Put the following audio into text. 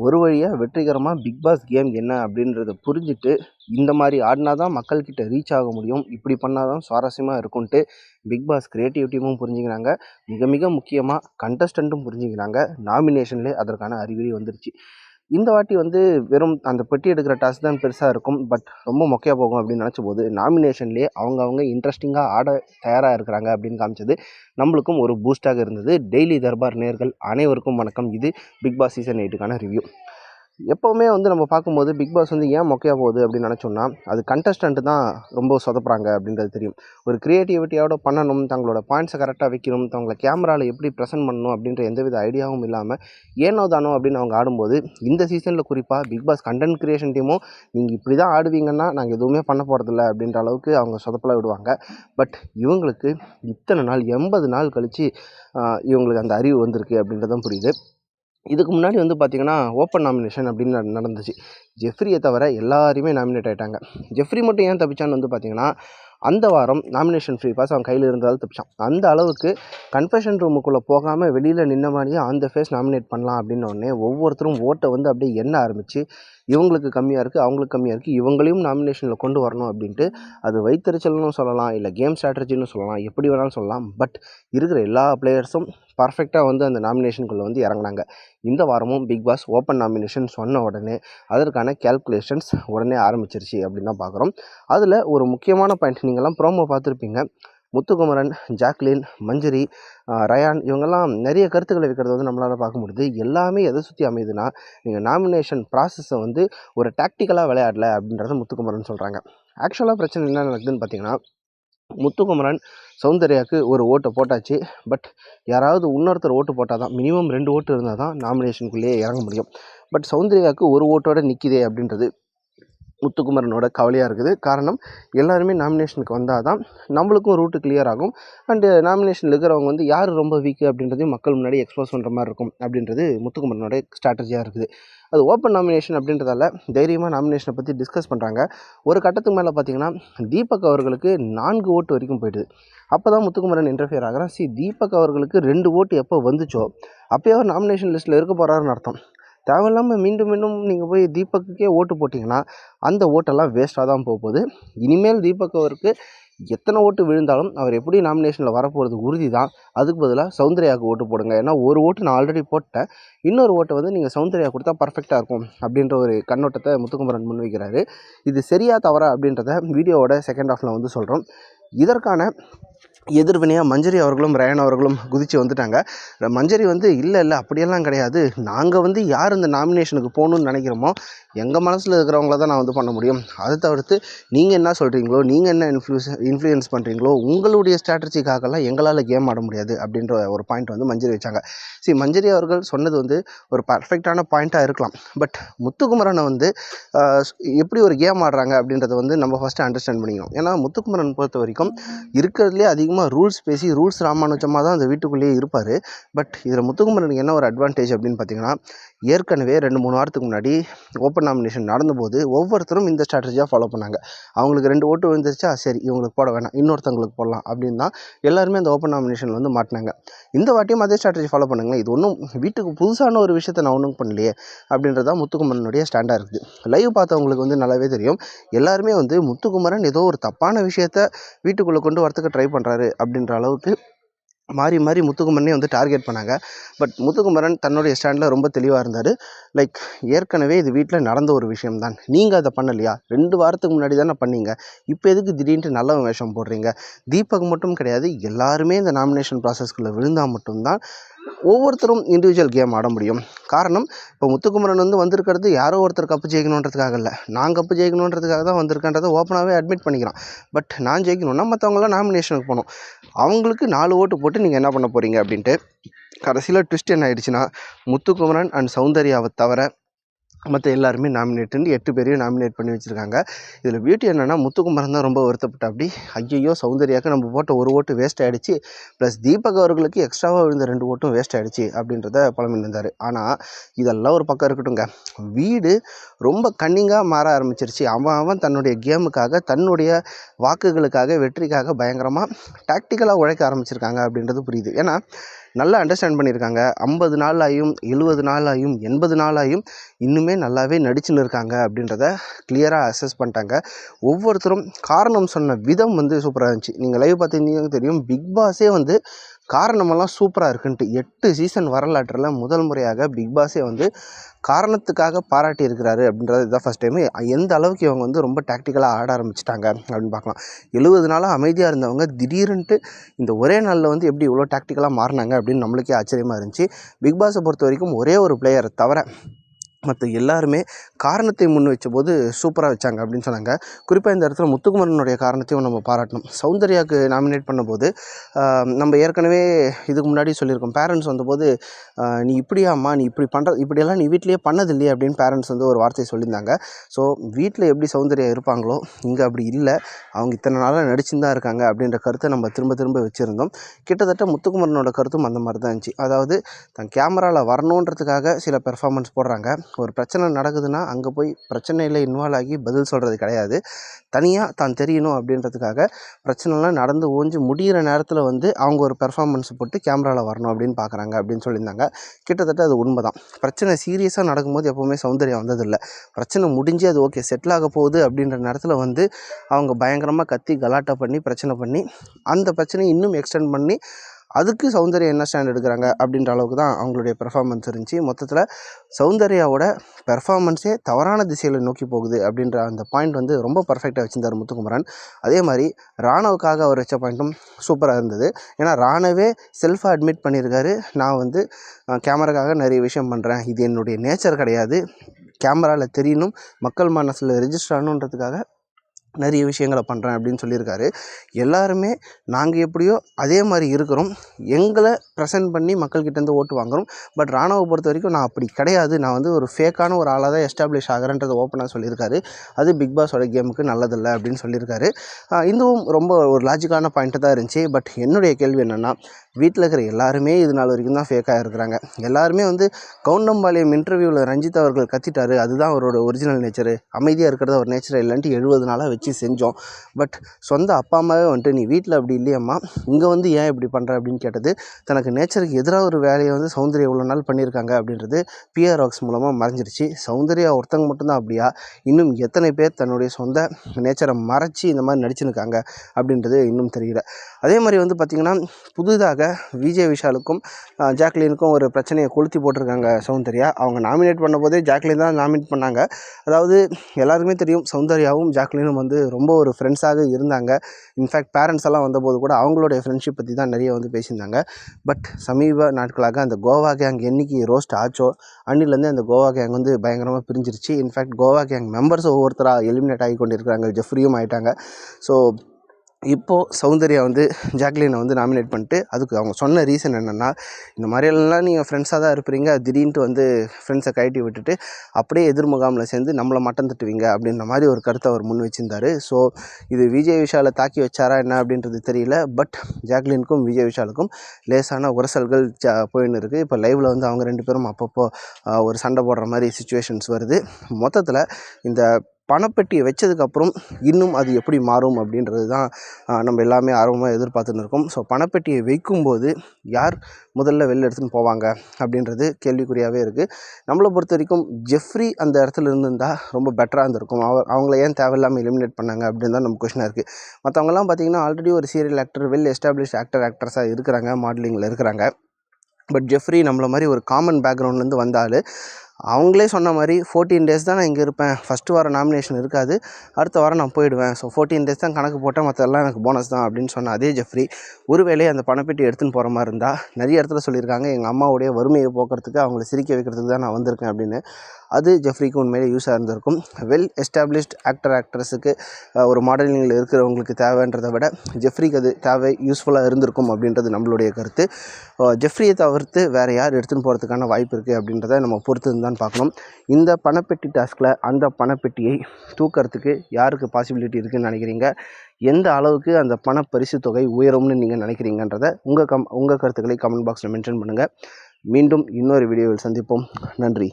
ஒரு வழியாக வெற்றிகரமாக பிக் பாஸ் கேம் என்ன அப்படின்றத புரிஞ்சுட்டு இந்த மாதிரி ஆடினா தான் மக்கள்கிட்ட ரீச் ஆக முடியும். இப்படி பண்ணால் தான் சுவாரஸ்யமாக இருக்கும்ன்ட்டு பிக் பாஸ் கிரியேட்டிவ் டீமும் புரிஞ்சுக்கிறாங்க. மிக மிக முக்கியமாக கண்டஸ்டண்ட்டும் புரிஞ்சுக்கிறாங்க. நாமினேஷன்லேயே அதற்கான அறிகுறி வந்துருச்சு. இந்த வாட்டி வந்து வெறும் அந்த பெட்டி எடுக்கிற டாஸ்க் தான் பெருசாக இருக்கும். பட் ரொம்ப மொக்கையாக போகும் அப்படின்னு நினச்ச போது நாமினேஷன்லேயே அவங்கவுங்க இன்ட்ரெஸ்டிங்காக ஆட தயாராக இருக்கிறாங்க அப்படின்னு காமிச்சது நம்மளுக்கும் ஒரு பூஸ்டாக இருந்தது. டெய்லி தர்பார் நேர்கள் அனைவருக்கும் வணக்கம். இது பிக் பாஸ் சீசன் எயிட்டுக்கான ரிவ்யூ எப்போவுமே வந்து நம்ம பார்க்கும்போது பிக் பாஸ் வந்து ஏன் மொக்கையாக போகுது அப்படின்னு நினச்சோம்னா அது கண்டஸ்டண்ட்டு தான் ரொம்ப சொதப்புறாங்க அப்படின்றது தெரியும். ஒரு க்ரியேட்டிவிட்டியோட பண்ணணும் தங்களோட பாயிண்ட்ஸை கரெக்டாக வைக்கணும் தங்களை கேமராவில் எப்படி ப்ரெசென்ட் பண்ணணும் அப்படின்ற எந்தவித ஐடியாவும் இல்லாமல் ஏனோ தானோ அப்படின்னு அவங்க ஆடும்போது இந்த சீசனில் குறிப்பாக பிக் பாஸ் கண்டென்ட் கிரியேஷன் டீமும் நீங்கள் இப்படி தான் ஆடுவீங்கன்னா நாங்கள் எதுவுமே பண்ண போகிறதில்ல அப்படின்ற அளவுக்கு அவங்க சொதப்பலாம் விடுவாங்க. பட் இவங்களுக்கு இத்தனை நாள் எண்பது நாள் கழித்து இவங்களுக்கு அந்த அறிவு வந்திருக்கு அப்படின்றதும் புரியுது. இதுக்கு முன்னாடி வந்து பார்த்திங்கன்னா ஓப்பன் நாமினேஷன் அப்படின்னு நடந்துச்சு. ஜெஃப்ரியை தவிர எல்லாருமே நாமினேட் ஆகிட்டாங்க ஜெஃப்ரி மட்டும் ஏன் தப்பிச்சான்னு வந்து பார்த்திங்கன்னா அந்த வாரம் நாமினேஷன் ஃப்ரீ பாஸ் அவன் கையில் இருந்தாலும் தப்பிச்சான். அந்த அளவுக்கு கன்ஃபெஷன் ரூமுக்குள்ளே போகாமல் வெளியில் நின்ன மாதிரியே ஆன் த ஃபேஸ் நாமினேட் பண்ணலாம் அப்படின்னோடனே ஒவ்வொருத்தரும் ஓட்டை வந்து அப்படியே எண்ண ஆரம்பித்து இவங்களுக்கு கம்மியாக இருக்குது அவங்களுக்கு கம்மியாக இருக்குது இவங்களையும் நாமினேஷனில் கொண்டு வரணும் அப்படின்ட்டு அது வைத்தறிச்சல்னு சொல்லலாம் இல்லை கேம் ஸ்ட்ராட்டஜின்னு சொல்லலாம் எப்படி வேணாலும் சொல்லலாம். பட் இருக்கிற எல்லா பிளேயர்ஸும் பர்ஃபெக்டாக வந்து அந்த நாமினேஷனுக்குள்ளே வந்து இறங்குனாங்க. இந்த வாரமும் பிக் பாஸ் ஓப்பன் நாமினேஷன் சொன்ன உடனே அதற்கான கேல்குலேஷன்ஸ் உடனே ஆரம்பிச்சிருச்சு அப்படின்னு தான் பார்க்குறோம் அதில் ஒரு முக்கியமான பாயிண்ட் நீங்கள்லாம் ப்ரோமோ பார்த்துருப்பீங்க. முத்துக்குமரன் ஜாக்லின் மஞ்சரி ரயான் இவங்கெல்லாம் நிறைய கருத்துக்களை வைக்கிறது வந்து நம்மளால் பார்க்க முடியுது. எல்லாமே எதை சுற்றி அமையுதுன்னா நீங்கள் நாமினேஷன் ப்ராசஸை வந்து ஒரு டாக்டிக்கலாக விளையாடல அப்படின்றத முத்துக்குமரன் சொல்கிறாங்க ஆக்சுவலாக பிரச்சனை என்ன நடக்குதுன்னு பார்த்தீங்கன்னா முத்துக்குமரன் சௌந்தர்யாவுக்கு ஒரு ஓட்டை போட்டாச்சு. பட் யாராவது இன்னொருத்தர் ஓட்டு போட்டால் தான் மினிமம் ரெண்டு ஓட்டு இருந்தால் தான் நாமினேஷனுக்குள்ளேயே இறங்க முடியும். பட் சௌந்தர்யாவுக்கு ஒரு ஓட்டோட நிற்கிதே அப்படின்றது முத்துக்குமரனோட கவலையாக இருக்குது. காரணம் எல்லாருமே நாமினேஷனுக்கு வந்தால் தான் நம்மளுக்கும் ரூட்டு கிளியர் ஆகும். அண்டு நாமினேஷனில் இருக்கிறவங்க வந்து யார் ரொம்ப வீக்கு அப்படின்றதையும் மக்கள் முன்னாடி எக்ஸ்போஸ் பண்ணுற மாதிரி இருக்கும் அப்படின்றது முத்துக்குமரனோட ஸ்ட்ராட்டஜியாக இருக்குது. அது ஓப்பன் நாமினேஷன் அப்படின்றதால தைரியமாக நாமினேஷனை பற்றி டிஸ்கஸ் பண்ணுறாங்க ஒரு கட்டத்துக்கு மேலே பார்த்தீங்கன்னா தீபக் அவர்களுக்கு நான்கு ஓட்டு வரைக்கும் போயிடுது. அப்போ தான் முத்துக்குமரன் இன்டர்ஃபியர் ஆகிறான். சி தீபக் அவர்களுக்கு ரெண்டு ஓட்டு எப்போ வந்துச்சோ அப்போயே அவர் நாமினேஷன் லிஸ்ட்டில் இருக்க போகிறாருன்னு அர்த்தம். தேவையில்லாமல் மீண்டும் மீண்டும் நீங்கள் போய் தீபக்குக்கே ஓட்டு போட்டிங்கன்னா அந்த ஓட்டெல்லாம் வேஸ்ட்டாக தான் போக போகுது. இனிமேல் தீபக் அவருக்கு எத்தனை ஓட்டு விழுந்தாலும் அவர் எப்படி நாமினேஷனில் வரப்போகிறது உறுதி தான் அதுக்கு பதிலாக சௌந்தர்யாவுக்கு ஓட்டு போடுங்க. ஏன்னா ஒரு ஓட்டு நான் ஆல்ரெடி போட்டேன். இன்னொரு ஓட்டை வந்து நீங்கள் சௌந்தர்யா கொடுத்தா பர்ஃபெக்டாக இருக்கும் அப்படின்ற ஒரு கண்ணோட்டத்தை முத்துக்குமரன் முன்வைக்கிறாரு. இது சரியா தவறா அப்படின்றத வீடியோவோட செகண்ட் ஹாஃபில் வந்து சொல்கிறோம் இதற்கான எதிர்வினையாக மஞ்சரி அவர்களும் ரயன் அவர்களும் குதித்து வந்துட்டாங்க. மஞ்சரி வந்து இல்லை இல்லை அப்படியெல்லாம் கிடையாது. நாங்கள் வந்து யார் இந்த நாமினேஷனுக்கு போகணுன்னு நினைக்கிறோமோ எங்கள் மனசில் இருக்கிறவங்கள தான் நான் வந்து பண்ண முடியும். அதை தவிர்த்து நீங்கள் என்ன சொல்கிறீங்களோ நீங்கள் என்ன இன்ஃப்ளூஸ் இன்ஃப்ளூயன்ஸ் பண்ணுறீங்களோ உங்களுடைய ஸ்ட்ராட்டஜிக்காகலாம் எங்களால் கேம் ஆட முடியாது அப்படின்ற ஒரு பாயிண்ட் வந்து மஞ்சரி வச்சாங்க. சரி மஞ்சரி அவர்கள் சொன்னது வந்து ஒரு பர்ஃபெக்டான பாயிண்ட்டாக இருக்கலாம். பட் முத்துக்குமரனை வந்து எப்படி ஒரு கேம் ஆடுறாங்க அப்படின்றத வந்து நம்ம ஃபஸ்ட்டு அண்டர்ஸ்டாண்ட் பண்ணிக்கணும். ஏன்னா முத்துக்குமரன் பொறுத்த வரைக்கும் இருக்கிறதுலே அதிகமாக ரூல்ஸ் பேசி ரூல்ஸ் ராமானுஜமாக தான் அந்த வீட்டுக்குள்ளேயே இருப்பார். பட் இதில் முத்துக்குமரனுக்கு என்ன ஒரு அட்வான்டேஜ் அப்படின்னு பார்த்தீங்கன்னா ஏற்கனவே ரெண்டு மூணு வாரத்துக்கு முன்னாடி ஓப்பன் நாமினேஷன் நடந்தபோது ஒவ்வொருத்தரும் இந்த ஸ்ட்ராட்டஜியாக ஃபாலோ பண்ணாங்க. அவங்களுக்கு ரெண்டு ஓட்டு விழுந்துருச்சா? சரி இவங்களுக்கு போட வேணாம். இன்னொருத்தவங்களுக்கு போடலாம் அப்படின்னு தான் எல்லாருமே அந்த ஓப்பன் நாமினேஷனில் வந்து மாட்டினாங்க. இந்த வாட்டியும் அதே ஸ்ட்ராட்டஜி ஃபாலோ பண்ணுங்களேன். இது ஒன்றும் வீட்டுக்கு புதுசான ஒரு விஷயத்தை நான் ஒன்றும் பண்ணலையே அப்படின்றது தான் முத்துக்குமரனுடைய ஸ்டாண்டாக இருக்குது. லைவ் பார்த்தவங்களுக்கு வந்து நல்லாவே தெரியும். எல்லாருமே வந்து முத்துக்குமரன் ஏதோ ஒரு தப்பான விஷயத்த வீட்டுக்குள்ளே கொண்டு வரத்துக்கு ட்ரை பண்ணுறாரு அப்படின்ற அளவுக்கு மாறி மாறி முத்துக்குமரனே வந்து டார்கெட் பண்ணாங்க. பட் முத்துக்குமரன் தன்னுடைய ஸ்டாண்டில் ரொம்ப தெளிவாக இருந்தார். லைக் ஏற்கனவே இது வீட்டில் நடந்த ஒரு விஷயம்தான். நீங்கள் அதை பண்ணலையா? ரெண்டு வாரத்துக்கு முன்னாடி தானே பண்ணீங்க. இப்போ எதுக்கு திடீர்னு நல்ல வேஷம் போடுறீங்க? தீபக் மட்டும் கிடையாது. எல்லாருமே இந்த நாமினேஷன் ப்ராசஸ்க்குள்ளே விழுந்தால் மட்டும்தான் ஒவ்வொருத்தரும் இண்டிவிஜுவல் கேம் ஆட முடியும். காரணம் இப்போ முத்துக்குமரன் வந்து வந்திருக்கிறது யாரோ ஒருத்தர் கப்பு ஜெயிக்கணுன்றதுக்காக இல்லை. நான் கப்பு ஜெயிக்கணுன்றதுக்காக தான் வந்திருக்கேன்றதை ஓப்பனாகவே அட்மிட் பண்ணிக்கிறான். பட் நான் ஜெயிக்கணும்னா மற்றவங்களாம் நாமினேஷனுக்கு போகணும். அவங்களுக்கு நாலு ஓட்டு போட்டு நீங்கள் என்ன பண்ண போகிறீங்க அப்படின்ட்டு கடைசியில் ட்விஸ்ட் என்ன ஆயிடுச்சுன்னா முத்துக்குமரன் அண்ட் சௌந்தர்யாவை தவிர மற்ற எல்லாருமே நாமினேட்டுன்னு எட்டு பேரையும் நாமினேட் பண்ணி வச்சுருக்காங்க. இதில் பியூட்டி என்னென்னா முத்துக்குமரன் தான் ரொம்ப வருத்தப்பட்ட அப்படி ஐயையோ சௌந்தர்யாவுக்கு நம்ம போட்ட ஒரு ஓட்டு வேஸ்ட் ஆகிடுச்சு ப்ளஸ் தீபக் அவர்களுக்கு எக்ஸ்ட்ராவாக விழுந்த ரெண்டு ஓட்டும் வேஸ்ட் ஆகிடுச்சு அப்படின்றத புலம்பின்னு இருந்தார். ஆனால் இதெல்லாம் ஒரு பக்கம் இருக்கட்டுங்க வீடு ரொம்ப கன்னிங்காக மாற ஆரம்பிச்சிருச்சு. அவன் அவன் தன்னுடைய கேமுக்காக தன்னுடைய வாக்குகளுக்காக வெற்றிக்காக பயங்கரமாக டாக்டிக்கலாக உழைக்க ஆரம்பிச்சிருக்காங்க அப்படின்றது புரியுது. ஏன்னா நல்லா அண்டர்ஸ்டாண்ட் பண்ணியிருக்காங்க. ஐம்பது நாள் ஆயும் எழுபது நாள் ஆயும் எண்பது நாள் ஆயும் இன்னுமே நல்லாவே நடிச்சுன்னு இருக்காங்க அப்படின்றத கிளியராக அசஸ் பண்ணிட்டாங்க. ஒவ்வொருத்தரும் காரணம் சொன்ன விதம் வந்து சூப்பராக இருந்துச்சு. நீங்கள் லைவ் பார்த்தீங்கன்னா தெரியும். பிக் பாஸே வந்து காரணமெல்லாம் சூப்பராக இருக்குன்ட்டு எட்டு சீசன் வரலாற்றில் முதல் முறையாக பிக் பாஸே வந்து காரணத்துக்காக பாராட்டி இருக்கிறாரு அப்படின்றது இதுதான் ஃபஸ்ட் டைமு எந்த அளவுக்கு இவங்க வந்து ரொம்ப டாக்டிக்கலாக ஆட ஆரம்பிச்சிட்டாங்க அப்படின்னு பார்க்கலாம். எழுபது நாளாக அமைதியாக இருந்தவங்க திடீர்னுட்டு இந்த ஒரே நாளில் வந்து எப்படி இவ்வளோ டாக்டிக்கலாக மாறினாங்க அப்படின்னு நம்மளுக்கே ஆச்சரியமாக இருந்துச்சு. பிக் பாஸை பொறுத்த வரைக்கும் ஒரே ஒரு பிளேயரை தவிர மற்ற எல்லாருமே காரணத்தை முன் வச்சபோது சூப்பராக வச்சாங்க அப்படின்னு சொன்னாங்க. குறிப்பாக இந்த இடத்துல முத்துக்குமரனுடைய காரணத்தையும் நம்ம பாராட்டணும். சௌந்தர்யாவுக்கு நாமினேட் பண்ணும்போது நம்ம ஏற்கனவே இதுக்கு முன்னாடி சொல்லியிருக்கோம். பேரண்ட்ஸ் வந்தபோது நீ இப்படியாம்மா நீ இப்படி பண்ணுற இப்படியெல்லாம் நீ வீட்லேயே பண்ணது இல்லையே அப்படின்னு பேரண்ட்ஸ் வந்து ஒரு வார்த்தையை சொல்லியிருந்தாங்க. ஸோ வீட்டில் எப்படி சௌந்தர்யா இருப்பாங்களோ இங்கே அப்படி இல்லை. அவங்க இத்தனை நாளாக நடிச்சுன்னு தான் இருக்காங்க அப்படின்ற கருத்தை நம்ம திரும்ப திரும்ப வச்சுருந்தோம். கிட்டத்தட்ட முத்துக்குமரனோட கருத்தும் அந்த மாதிரி தான் இருந்துச்சு. அதாவது தன் கேமராவில் வரணுன்றதுக்காக சில பெர்ஃபார்மன்ஸ் போடுறாங்க. ஒரு பிரச்சனை நடக்குதுன்னா அங்கே போய் பிரச்சனையில் இன்வால்வ் ஆகி பதில் சொல்கிறது கிடையாது. தனியாக தான் தெரியணும் அப்படின்றதுக்காக பிரச்சனைலாம் நடந்து ஓஞ்சி முடிகிற நேரத்தில் வந்து அவங்க ஒரு பெர்ஃபார்மன்ஸ் போட்டு கேமராவில் வரணும் அப்படின்னு பார்க்குறாங்க அப்படின்னு சொல்லியிருந்தாங்க. கிட்டத்தட்ட அது உண்மை தான் பிரச்சனை சீரியஸாக நடக்கும்போது எப்போவுமே சௌந்தர்யம் வந்ததில்லை. பிரச்சனை முடிஞ்சு அது ஓகே செட்டில் ஆக போகுது அப்படின்ற நேரத்தில் வந்து அவங்க பயங்கரமாக கத்தி கலாட்டா பண்ணி பிரச்சனை பண்ணி அந்த பிரச்சனையை இன்னும் எக்ஸ்டெண்ட் பண்ணி அதுக்கு சௌந்தர்யா என்ன ஸ்டாண்ட் எடுக்கிறாங்க அப்படின்ற அளவுக்கு தான் அவங்களுடைய பெர்ஃபார்மன்ஸ் இருந்துச்சு. மொத்தத்தில் சௌந்தர்யாவோட பெர்ஃபார்மன்ஸே தவறான திசையில் நோக்கி போகுது அப்படின்ற அந்த பாயிண்ட் வந்து ரொம்ப பர்ஃபெக்டாக வச்சிருந்தார் முத்துக்குமரன். அதே மாதிரி ராணவுக்காக அவர் வச்ச பாயிண்ட்டும் சூப்பராக இருந்தது. ஏன்னா ராணவே செல்ஃபாக அட்மிட் பண்ணியிருக்காரு நான் வந்து கேமராக்காக நிறைய விஷயம் பண்ணுறேன் இது என்னுடைய நேச்சர் கிடையாது. கேமராவில் தெரியணும். மக்கள் மனசில் ரெஜிஸ்டர் ஆகணுன்றதுக்காக நிறைய விஷயங்களை பண்ணுறேன் அப்படின்னு சொல்லியிருக்காரு. எல்லாருமே நாங்கள் எப்படியோ அதே மாதிரி இருக்கிறோம். எங்களை ப்ரெசென்ட் பண்ணி மக்கள்கிட்டேருந்து ஓட்டு வாங்குறோம். பட் ராணுவ பொறுத்த வரைக்கும் நான் அப்படி கிடையாது. நான் வந்து ஒரு ஃபேக்கான ஒரு ஆளாக தான் எஸ்டாப்ளிஷ் ஆகிறேன்றதை ஓப்பனாக சொல்லியிருக்காரு. அது பிக் பாஸோட கேமுக்கு நல்லதில்லை அப்படின்னு சொல்லியிருக்காரு. இதுவும் ரொம்ப ஒரு லாஜிக்கான பாயிண்ட்டு தான் இருந்துச்சு. பட் என்னுடைய கேள்வி என்னென்னா வீட்டில் இருக்கிற எல்லாருமே இது நாள் வரைக்கும் தான் ஃபேக்காக இருக்கிறாங்க. எல்லாருமே வந்து கவுண்டம்பாளையம் இன்டர்வியூவில் ரஞ்சித் அவர்கள் கத்திட்டாரு. அதுதான் அவரோட ஒரிஜினல் நேச்சரு அமைதியாக இருக்கிறத ஒரு நேச்சர் இல்லைன்ட்டு எழுபது நாளாக வச்சு செஞ்சோம். பட் சொந்த அப்பா அம்மாவே வந்துட்டு நீ வீட்டில் அப்படி இல்லையம்மா. இங்கே வந்து ஏன் இப்படி பண்ணுற அப்படின்னு கேட்டது தனக்கு நேச்சருக்கு எதிராக ஒரு வேலையை வந்து சௌந்தர்யா இவ்வளோ நாள் பண்ணியிருக்காங்க. அப்படின்றது பிஆர் ஒர்க்ஸ் மூலமாக மறைஞ்சிருச்சு. சௌந்தர்யா ஒருத்தங்க மட்டும்தான் அப்படியா? இன்னும் எத்தனை பேர் தன்னுடைய சொந்த நேச்சரை மறைச்சி இந்த மாதிரி நடிச்சுருக்காங்க அப்படின்றது இன்னும் தெரியல. அதே மாதிரி வந்து பார்த்திங்கன்னா புதிதாக விஜய் விஷாலுக்கும் ஜாக்லினுக்கும் ஒரு பிரச்சனையை கொளுத்தி போட்டிருக்காங்க சௌந்தர்யா. அவங்க நாமினேட் பண்ணும்போதே ஜாக்லின் தான் நாமினேட் பண்ணாங்க. அதாவது எல்லாருக்குமே தெரியும் சௌந்தர்யாவும் ஜாக்லினும் வந்து வந்து ரொம்ப ஒரு ஃப்ரெண்ட்ஸாக இருந்தாங்க. இன்ஃபேக்ட் பேரண்ட்ஸ் எல்லாம் வந்தபோது கூட அவங்களுடைய ஃப்ரெண்ட்ஷிப் பற்றி தான் நிறைய வந்து பேசியிருந்தாங்க. பட் சமீப நாட்களாக அந்த கோவா கேங் என்றைக்கு ரோஸ்ட் ஆச்சோ அன்னிலேருந்து அந்த கோவா கேங் வந்து பயங்கரமாக பிரிஞ்சிருச்சு. In fact Goa gang members ஒவ்வொருத்தராக எலிமினேட் ஆகி கொண்டிருக்கிறாங்க. ஜெஃப்ரியும் ஆகிட்டாங்க ஸோ இப்போது சௌந்தர்யா வந்து ஜாக்லினை வந்து நாமினேட் பண்ணிட்டு அதுக்கு அவங்க சொன்ன ரீசன் என்னென்னா இந்த மாதிரியெல்லாம் நீங்கள் ஃப்ரெண்ட்ஸாக தான் இருப்பீங்க. திடீர்னு வந்து ஃப்ரெண்ட்ஸை கழட்டி விட்டுட்டு அப்படியே எதிர்முகாமில் சேர்ந்து நம்மளை மட்டம் தட்டுவீங்க அப்படின்ற மாதிரி ஒரு கருத்தை அவர் முன் வச்சிருந்தாரு. ஸோ இது விஜய் விஷாலை தாக்கி வச்சாரா என்ன அப்படின்றது தெரியல. பட் ஜாக்லினுக்கும் விஜய் விஷாலுக்கும் லேசான உரசல்கள் ஜா போயின்னு இருக்குது இப்போ லைவில் வந்து அவங்க ரெண்டு பேரும் அப்பப்போ ஒரு சண்டை போடுற மாதிரி சுச்சுவேஷன்ஸ் வருது. மொத்தத்தில் இந்த பணப்பெட்டியை வச்சதுக்கப்புறம் இன்னும் அது எப்படி மாறும் அப்படின்றது தான் நம்ம எல்லாமே ஆர்வமாக எதிர்பார்த்துன்னு இருக்கோம். ஸோ பணப்பெட்டியை வைக்கும்போது யார் முதல்ல வெளில எடுத்துன்னு போவாங்க அப்படின்றது கேள்விக்குறியாகவே இருக்குது நம்மளை பொறுத்த வரைக்கும் ஜெஃப்ரி அந்த இடத்துல இருந்திருந்தா ரொம்ப பெட்டராக இருந்திருக்கும். அவ அவங்கள ஏன் தேவையில்லாமல் எலிமினேட் பண்ணாங்க அப்படின்னு தான் நம்ம கொஷினாக இருக்குது மற்றவங்கலாம் பார்த்தீங்கன்னா ஆல்ரெடி ஒரு serial actor well establish actor ஆக்ட்ரஸாக இருக்கிறாங்க மாடலிங்கில் இருக்கிறாங்க. பட் ஜெஃப்ரி நம்மள மாதிரி ஒரு காமன் பேக்ரவுண்ட்லேருந்து வந்தால் அவங்களே சொன்ன மாதிரி ஃபோர்டீன் டேஸ் தான் நான் இங்கே இருப்பேன். ஃபஸ்ட்டு வாரம் நாமினேஷன் இருக்காது. அடுத்த வாரம் நான் போயிடுவேன். ஸோ ஃபோர்டீன் டேஸ் தான் கணக்கு போட்டால் மற்றெல்லாம் எனக்கு போனஸ் தான் அப்படின்னு சொன்ன அதே ஜெஃப்ரி ஒருவேளை அந்த பணப்பெட்டி எடுத்துன்னு போகிற மாதிரி இருந்தால் நிறைய இடத்துல சொல்லியிருக்காங்க. எங்கள் அம்மாவுடைய வறுமையை போக்குறதுக்கு அவங்கள சிரிக்க வைக்கிறதுக்கு தான் நான் வந்திருக்கேன் அப்படின்னு. அது ஜெஃப்ரிக்கு உண்மையிலே யூஸாக இருந்திருக்கும். வெல் எஸ்டாப்ளிஷ்ட் ஆக்டர் ஆக்ட்ரஸுக்கு ஒரு மாடலிங்கில் இருக்கிறவங்களுக்கு தேவைன்றதை விட ஜெஃப்ரிக்கு அது தேவை யூஸ்ஃபுல்லாக இருந்திருக்கும் அப்படின்றது நம்மளுடைய கருத்து. ஜெஃப்ரியை தவிர்த்து வேறு யார் எடுத்துன்னு போகிறதுக்கான வாய்ப்பு இருக்குது அப்படின்றத நம்ம பொறுத்து தான் பார்க்கணும். இந்த பணப்பெட்டி டாஸ்கில் அந்த பணப்பெட்டியை தூக்கிறதுக்கு யாருக்கு பாசிபிலிட்டி இருக்குதுன்னு நினைக்கிறீங்க? எந்த அளவுக்கு அந்த பண பரிசு தொகை உயரும்னு நீங்கள் நினைக்கிறீங்கன்றத உங்கள் கம் உங்கள் கருத்துக்களை கமெண்ட் பாக்ஸில் மென்ஷன் பண்ணுங்கள் மீண்டும் இன்னொரு வீடியோவில் சந்திப்போம். நன்றி.